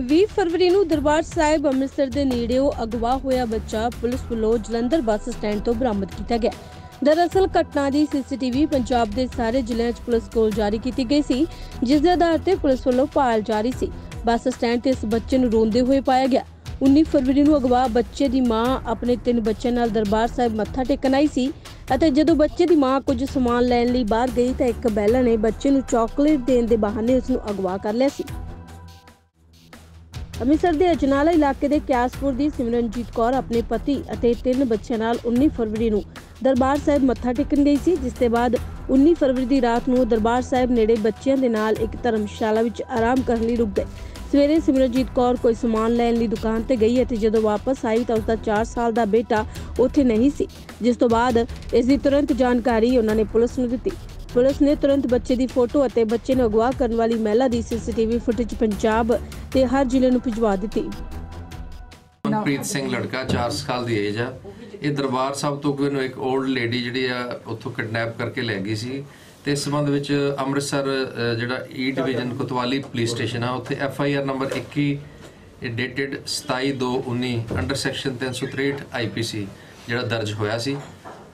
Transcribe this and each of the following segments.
20 ਫਰਵਰੀ ਨੂੰ ਦਰਬਾਰ ਸਾਹਿਬ ਅੰਮ੍ਰਿਤਸਰ ਦੇ ਨੇੜਿਓਂ ਅਗਵਾ ਹੋਇਆ ਬੱਚਾ ਪੁਲਿਸ ਵੱਲੋਂ ਜਲੰਧਰ ਬੱਸ ਸਟੈਂਡ ਤੋਂ ਬਰਾਮਦ ਕੀਤਾ ਗਿਆ। ਦਰਅਸਲ ਘਟਨਾ ਦੀ ਸੀਸੀਟੀਵੀ ਪੰਜਾਬ ਦੇ ਸਾਰੇ ਜ਼ਿਲ੍ਹਿਆਂ 'ਚ ਪੁਲਿਸ ਕੋਲ ਜਾਰੀ ਕੀਤੀ ਗਈ ਸੀ, ਜਿਸ ਦੇ ਆਧਾਰ ਤੇ ਪੁਲਿਸ ਵੱਲੋਂ ਭਾਲ ਜਾਰੀ ਸੀ। ਬੱਸ ਸਟੈਂਡ ਤੇ ਇਸ ਬੱਚੇ ਨੂੰ ਰੋਂਦੇ ਹੋਏ ਪਾਇਆ ਗਿਆ। 19 ਫਰਵਰੀ ਨੂੰ ਅਗਵਾ ਬੱਚੇ ਦੀ ਮਾਂ ਆਪਣੇ ਤਿੰਨ ਬੱਚਿਆਂ ਨਾਲ ਦਰਬਾਰ ਸਾਹਿਬ ਮੱਥਾ ਟੇਕਣ ਆਈ ਸੀ ਅਤੇ ਜਦੋਂ ਬੱਚੇ ਦੀ ਮਾਂ ਕੁਝ ਸਮਾਨ ਲੈਣ ਲਈ ਬਾਹਰ ਗਈ ਤਾਂ ਇੱਕ ਬੈਲਾ ਨੇ ਬੱਚੇ ਨੂੰ ਚਾਕਲੇਟ ਦੇਣ ਦੇ ਬਹਾਨੇ ਉਸ ਨੂੰ ਅਗਵਾ ਕਰ ਲਿਆ ਸੀ। ਅੰਮ੍ਰਿਤਸਰ ਦੇ ਅਜਨਾਲਾ ਇਲਾਕੇ ਦੇ ਕਿਆਸਪੁਰ ਦੀ ਸਿਮਰਨਜੀਤ ਕੌਰ ਆਪਣੇ ਪਤੀ ਅਤੇ ਤਿੰਨ ਬੱਚਿਆਂ ਨਾਲ 19 ਫਰਵਰੀ ਨੂੰ ਦਰਬਾਰ ਸਾਹਿਬ ਮੱਥਾ ਟੇਕਣ ਗਈ ਸੀ, ਜਿਸ ਦੇ ਬਾਅਦ 19 ਫਰਵਰੀ ਦੀ ਰਾਤ ਨੂੰ ਦਰਬਾਰ ਸਾਹਿਬ ਨੇੜੇ ਬੱਚਿਆਂ ਦੇ ਨਾਲ ਇੱਕ ਧਰਮਸ਼ਾਲਾ ਵਿੱਚ ਆਰਾਮ ਕਰਨ ਲਈ ਰੁਕ ਗਏ। ਸਵੇਰੇ ਸਿਮਰਨਜੀਤ ਕੌਰ ਕੋਈ ਸਮਾਨ ਲੈਣ ਲਈ ਦੁਕਾਨ ਤੇ ਗਈ ਅਤੇ ਜਦੋਂ ਵਾਪਸ ਆਈ ਤਾਂ ਉਸਦਾ 4 ਸਾਲ ਦਾ ਬੇਟਾ ਉੱਥੇ ਨਹੀਂ ਸੀ, ਜਿਸ ਤੋਂ ਬਾਅਦ ਇਸ ਦੀ ਤੁਰੰਤ ਜਾਣਕਾਰੀ ਉਹਨਾਂ ਨੇ ਪੁਲਿਸ ਨੂੰ ਦਿੱਤੀ। ਪੁਲਿਸ ਨੇ ਤੁਰੰਤ ਬੱਚੇ ਦੀ ਫੋਟੋ ਅਤੇ ਬੱਚੇ ਨੂੰ ਅਗਵਾ ਕਰਨ ਵਾਲੀ ਮਹਿਲਾ ਦੀ ਸੀਸੀਟੀਵੀ ਫੁਟੇਜ ਪੰਜਾਬ ਤੇ ਹਰ ਜ਼ਿਲ੍ਹੇ ਨੂੰ ਭਿਜਵਾ ਦਿੱਤੀ। ਮਨਪ੍ਰੀਤ ਸਿੰਘ ਲੜਕਾ 4 ਸਾਲ ਦੀ ਏਜ ਆ। ਇਹ ਦਰਬਾਰ ਸਾਹਿਬ ਤੋਂ ਕੋਈ ਨੂੰ ਇੱਕ 올ਡ ਲੇਡੀ ਜਿਹੜੀ ਆ ਉੱਥੋਂ ਕਿਡਨੈਪ ਕਰਕੇ ਲੈ ਗਈ ਸੀ। ਤੇ ਇਸ ਸੰਬੰਧ ਵਿੱਚ ਅੰਮ੍ਰਿਤਸਰ ਅ, ਜਿਹੜਾ e E division Kotwali police station ਆ ਉੱਥੇ ਐਫ ਆਈ ਆਰ ਨੰਬਰ 21 ਇਹ ਡੇਟਡ 27/2/19 ਅੰਡਰ ਸੈਕਸ਼ਨ 363 ਆਈਪੀਸੀ ਜਿਹੜਾ ਦਰਜ ਹੋਇਆ ਸੀ।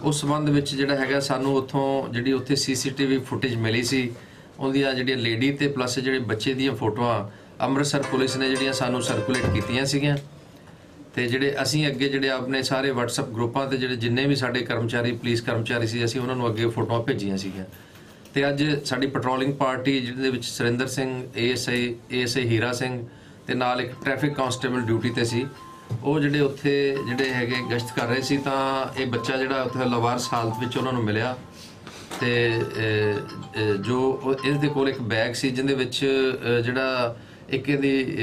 ਉਸ ਸੰਬੰਧ ਵਿੱਚ ਜਿਹੜਾ ਹੈਗਾ ਸਾਨੂੰ ਉੱਥੋਂ ਜਿਹੜੀ ਉੱਥੇ ਸੀਸੀਟੀਵੀ ਫੁਟੇਜ ਮਿਲੀ ਸੀ, ਉਹਦੀਆਂ ਜਿਹੜੀਆਂ ਲੇਡੀ ਤੇ ਪਲੱਸ ਜਿਹੜੇ ਬੱਚੇ ਦੀਆਂ ਫੋਟੋਆਂ ਅੰਮ੍ਰਿਤਸਰ ਪੁਲਿਸ ਨੇ ਜਿਹੜੀਆਂ ਸਾਨੂੰ ਸਰਕੂਲੇਟ ਕੀਤੀਆਂ ਸੀਗੀਆਂ। ਤੇ ਜਿਹੜੇ ਅਸੀਂ ਅੱਗੇ ਜਿਹੜੇ ਆਪਣੇ ਸਾਰੇ WhatsApp ਗਰੁੱਪਾਂ ਤੇ ਜਿਹੜੇ ਜਿੰਨੇ ਵੀ ਸਾਡੇ ਕਰਮਚਾਰੀ ਪੁਲਿਸ ਕਰਮਚਾਰੀ ਸੀ, ਅਸੀਂ ਉਹਨਾਂ ਨੂੰ ਅੱਗੇ ਫੋਟੋਆਂ ਭੇਜੀਆਂ ਸੀਗੀਆਂ। ਤੇ ਅੱਜ ਸਾਡੀ ਪੈਟਰੋਲਿੰਗ ਪਾਰਟੀ ਜਿਹਦੇ ਵਿੱਚ ਸੁਰਿੰਦਰ ਸਿੰਘ ਏਐਸਆਈ ਏਐਸਆਈ ਹੀਰਾ ਸਿੰਘ ਤੇ ਨਾਲ ਇੱਕ ਟ੍ਰੈਫਿਕ ਕਾਂਸਟੇਬਲ ਡਿਊਟੀ ਤੇ ਸੀ। ਉਹ ਜਿਹੜੇ ਉੱਥੇ ਜਿਹੜੇ ਹੈਗੇ ਗਸ਼ਤ ਕਰ ਰਹੇ ਸੀ ਤਾਂ ਇਹ ਬੱਚਾ ਜਿਹੜਾ ਉੱਥੇ ਲਵਾਰਸ ਹਾਲਤ ਵਿੱਚ ਉਹਨਾਂ ਨੂੰ ਮਿਲਿਆ ਤੇ ਜੋ ਉਹ- ਇਸ ਦੇ ਕੋਲ ਇੱਕ ਬੈਗ ਸੀ ਜਿਹਦੇ ਵਿੱਚ ਜਿਹੜਾ ਇੱਕ ਇਹਦੀ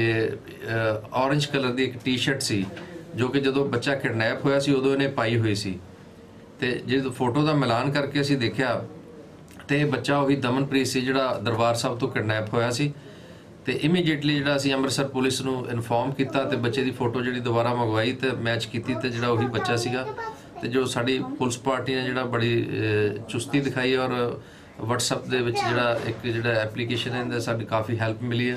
ਔਰੇਂਜ ਕਲਰ ਦੀ ਇੱਕ ਟੀ-ਸ਼ਰਟ ਸੀ, ਜੋ ਕਿ ਜਦੋਂ ਬੱਚਾ ਕਿਡਨੈਪ ਹੋਇਆ ਸੀ ਉਦੋਂ ਇਹਨੇ ਪਾਈ ਹੋਈ ਸੀ। ਤੇ ਜਦੋਂ ਫੋਟੋ ਦਾ ਮਿਲਾਨ ਕਰਕੇ ਅਸੀਂ ਦੇਖਿਆ ਤੇ ਇਹ ਬੱਚਾ ਉਹੀ ਦਮਨਪ੍ਰੀਤ ਸੀ ਜਿਹੜਾ ਦਰਬਾਰ ਸਾਹਿਬ ਤੋਂ ਕਿਡਨੈਪ ਹੋਇਆ ਸੀ। ਤੇ ਇਮੀਡੀਏਟਲੀ ਜਿਹੜਾ ਅਸੀਂ ਅੰਮ੍ਰਿਤਸਰ ਪੁਲਿਸ ਨੂੰ ਇਨਫੋਰਮ ਕੀਤਾ ਤੇ ਬੱਚੇ ਦੀ ਫੋਟੋ ਜਿਹੜੀ ਦੁਬਾਰਾ ਮੰਗਵਾਈ ਤੇ ਮੈਚ ਕੀਤੀ ਤੇ ਜਿਹੜਾ ਉਹੀ ਬੱਚਾ ਸੀਗਾ ਤੇ ਜੋ ਸਾਡੀ ਪੁਲਿਸ ਪਾਰਟੀ ਨੇ ਜਿਹੜਾ ਬੜੀ ਚੁਸਤੀ ਦਿਖਾਈ ਔਰ WhatsApp ਦੇ ਵਿੱਚ ਜਿਹੜਾ ਇੱਕ ਜਿਹੜਾ ਐਪਲੀਕੇਸ਼ਨ ਹੈ, ਇਹਦਾ ਸਾਡੀ ਕਾਫੀ ਹੈਲਪ ਮਿਲੀ ਹੈ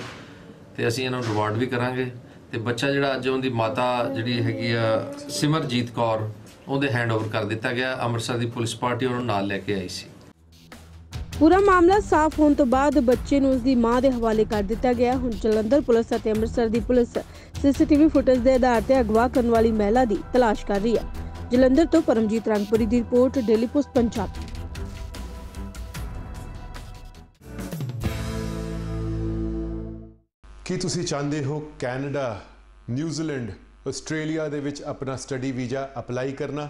ਤੇ ਅਸੀਂ ਇਹਨਾਂ ਨੂੰ ਰਿਵਾਰਡ ਵੀ ਕਰਾਂਗੇ ਤੇ ਬੱਚਾ ਜਿਹੜਾ ਅੱਜ ਉਹਦੀ ਮਾਤਾ ਜਿਹੜੀ ਹੈਗੀ ਆ ਸਿਮਰਜੀਤ ਕੌਰ, ਉਹਦੇ ਹੈਂਡਓਵਰ ਕਰ ਦਿੱਤਾ ਗਿਆ। ਅੰਮ੍ਰਿਤਸਰ ਦੀ ਪੁਲਿਸ ਪਾਰਟੀ ਉਹਨੂੰ ਨਾਲ ਲੈ ਕੇ ਆਈ ਸੀ। ਪੂਰਾ ਮਾਮਲਾ ਸਾਫ਼ ਹੋਣ ਤੋਂ ਬਾਅਦ ਬੱਚੇ ਨੂੰ ਉਸ ਮਾਂ ਦੇ ਹਵਾਲੇ ਕਰ ਦਿੱਤਾ ਗਿਆ। ਹੁਣ ਜਲੰਧਰ ਪੁਲਿਸ ਅਤੇ ਅੰਮ੍ਰਿਤਸਰ ਦੀ ਪੁਲਿਸ ਸੀਸੀਟੀਵੀ ਫੁਟੇਜ ਦੇ ਆਧਾਰ ਤੇ ਅਗਵਾ ਕਰਨ ਵਾਲੀ ਮਹਿਲਾ ਦੀ ਤਲਾਸ਼ ਕਰ ਰਹੀ ਹੈ। ਜਲੰਧਰ ਤੋਂ ਪਰਮਜੀਤ ਰੰਗਪੁਰੀ ਦੀ ਰਿਪੋਰਟ, ਡੇਲੀ ਪੋਸਟ, ਪੰਜਾਬ। ਕੀ ਤੁਸੀਂ ਚਾਹੁੰਦੇ ਹੋ ਕੈਨੇਡਾ, ਨਿਊਜ਼ੀਲੈਂਡ, ਆਸਟ੍ਰੇਲੀਆ ਦੇ ਵਿੱਚ ਆਪਣਾ ਸਟੱਡੀ ਵੀਜ਼ਾ ਅਪਲਾਈ ਕਰਨਾ?